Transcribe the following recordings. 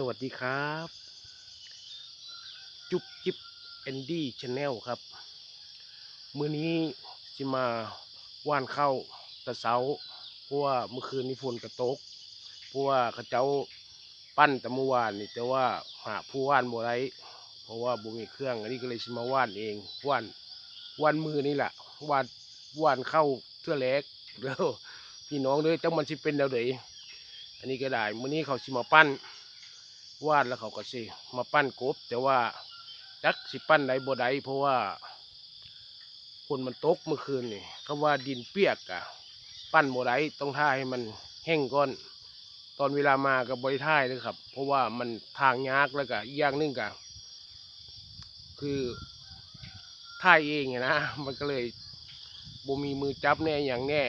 สวัสดีครับ จุ๊บจิ๊บแอนดี้ชาแนลครับ มื้อนี้จะมาว่านเข้าตะเสาเพราะว่าเมื่อคืนนี้ฝนกระตกเพราะว่าเขาเจ้าปั้นแต่เมื่อวานนี่แต่ว่าหาผู้ว่านบ่ได้เพราะว่าบ่มีเครื่องอันนี้ก็เลยสิมาว่านเองว่านว่านมือนี่แหละว่านว่านเข้าเทื่อแรกแล้วพี่น้องเด้อจังมันสิเป็นแนวใดอันนี้ก็ได้มื้อนี้เขาสิมาปั้น วาดแล้วเขาก็สิมาปั้นกบ แต่ว่าจักสิปั้นใดบ่ใดเพราะว่าฝนมันตกเมื่อคืนนี่คำว่าดินเปียกอะปั้นบ่ใดต้องท่าให้มันแห้งก่อน ตอนเวลามากับบริท่ายเลยครับ เพราะว่ามันทางยากแล้วก็อีกอย่างนึงก็คือท่ายเองอะนะ มันก็เลยบ่มีมือจับแน่อย่างแน่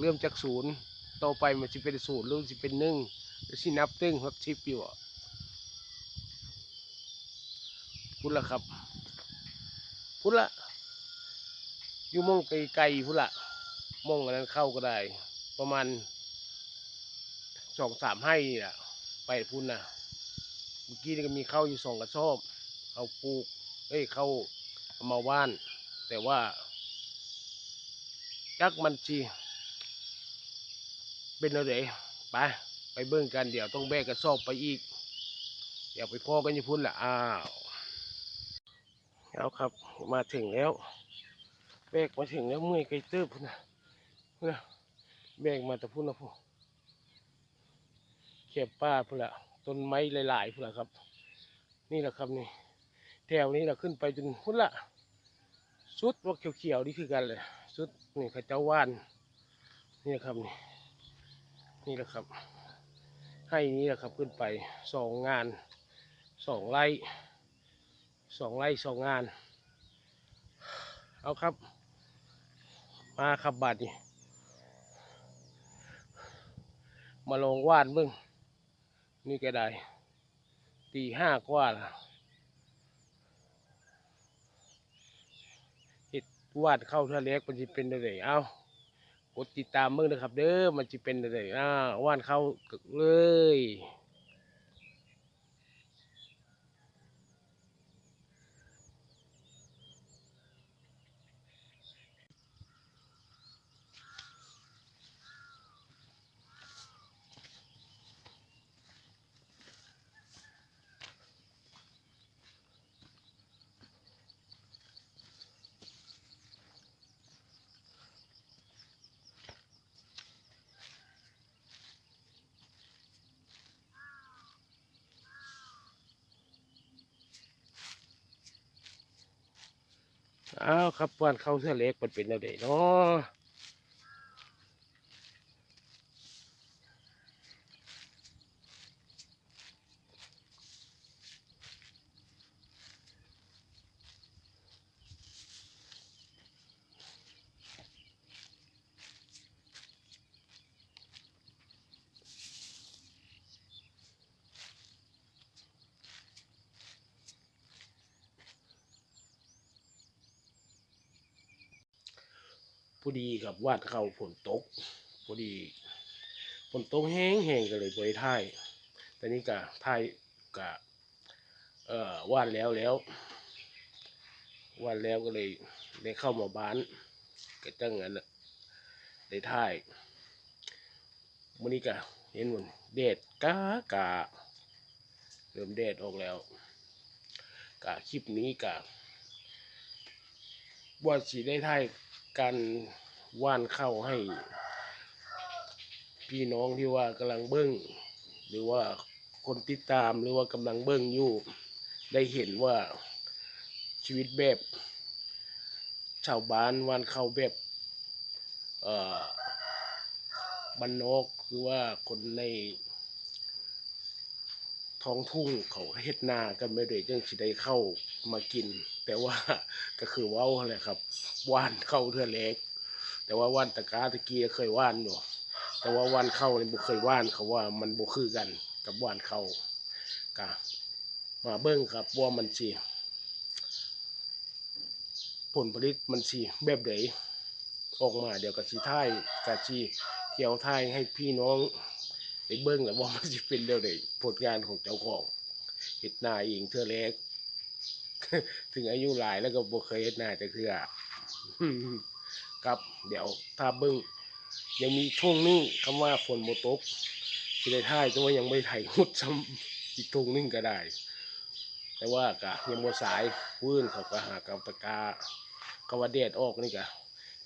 เริ่มจากศูนย์ต่อไปมันสิเป็นศูนย์หรือสิเป็นหนึ่งหรือสินับตึ้งครับชิปอยู่อะ พุ่นละครับ พุ่นละอยู่มองไกลๆพุ่นละมองอันนั้นเข้าก็ได้ ประมาณสองสามให้นี่แหละไปพุ่นนะเมื่อกี้นี่ก็มีเข้าอยู่สองกระสอบเขาปลูกเอ้ยเข้าเอามาว่าน แต่ว่าจักมันจีเป็นอะไรไปไปเบิ่งกันเดี๋ยวต้องแบกกระสอบไปอีก เดี๋ยวไปพ่อกันอยู่พุ่นละอ้าว เอาครับ มาถึงแล้ว แบกมาถึงแล้วเมื่อยไกลเติบพุ่นนะพุ่นะแบกมาแต่พุ่นนะพุ่นเขียบป้าพุ่นละต้นไม้หลายๆพุ่นละครับ นี่แหละครับนี่ แถวนี้เราขึ้นไปจนพุ่นละสุดว่าเขียวๆนี่คือกันเลยสุดนี่เขาเจ้าว่านนี่แหละครับนี่นี่แหละครับ ให้นี้แหละครับขึ้นไปสองงานสองไร่ สองไร่สองงาน เอาครับ มาครับบัดนี่มาลองวาดมึง นี่ก็ได้ตีห้ากว่าละเห็ดวาดเข้าทะเลกมันจะเป็นอะไรเอากดติดตามมึงนะครับ เด้อมันจะเป็นอะไรอ่าวาดเข้าเลย อ้าวครับวานเข้าเสื้อเล็กมันเป็นแนวใดเนาะ พอดีครับวาดเข้าฝนตกพอดีฝนตกแห้งแห้งก็เลยบริท่ายแต่นี้ก็ท่ายก็เอ่อวาดแล้วแล้ววาดแล้วก็เลยได้เข้ามาบ้านก็จังนั้นได้ท่ายวันนี้ก็เห็นมันแดดกากาเริ่มแดดออกแล้วกะคลิปนี้กะว่าสิได้ท่าย การว่านเข้าให้ พี่น้องที่ว่ากำลังเบิ้งหรือว่าคนติดตามหรือว่ากำลังเบิ้งอยู่ ได้เห็นว่าชีวิตแบบ ชาวบ้านว่านเข้าแบบเอ่อบ้านนอกคือว่าคนในท้องทุ่งเขาเฮ็ดนากันไม่ได้จังสิได้เข้ามากิน แต่ว่าก็คือว้าแหละครับว่านเข้าเทือเล็ก แต่ว่าว่านตะกาตะกี้เคยว่านอยู่แต่ว่าว่านเข้านี่บ่เคยว่านเขาว่ามันบ่คือกันกับว่านเข้ากะมาเบิ่งครับว่ามันสิผลผลิตมันสิแบบใดออกมาเดี๋ยวก็สิท้ายกะสิเที่ยวท้ายให้พี่น้องได้เบิ่งแล้วว่ามันสิเป็นเร็วใดผลงานของเจ้าของเฮ็ดนาเองเทื่อแรก ถึงอายุหลายแล้วก็บ่เคยเฮ็ดนาจักเทื่อครับ เดี๋ยวถ้าเบิ่งยังมีช่วงนึงคำว่าฝนบ่ตกสิได้ถ่ายแต่ว่ายังไม่ไถ่หุดซ้ำอีกทุงนึงก็ได้ แต่ว่าก็ยังบ่สายพื้นเขาก็หากับตะกาก็ว่าแดดออกนี่ก็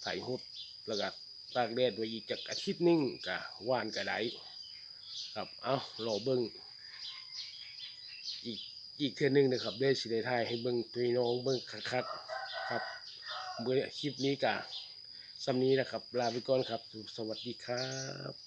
ใส่หุดแล้วก็ตากแดดไว้อีกจักอาทิตย์นึงก็ว่านก็ได้ครับ เอารอเบิ่ง อีกเทื่อหนึงนะครับได้สิได้ทายให้เบิ้งพี่น้องเบิ้งคักๆครับเมื่อคลิปนี้ก็สำนี้นะครับ ลาไปก่อนครับ สวัสดีครับ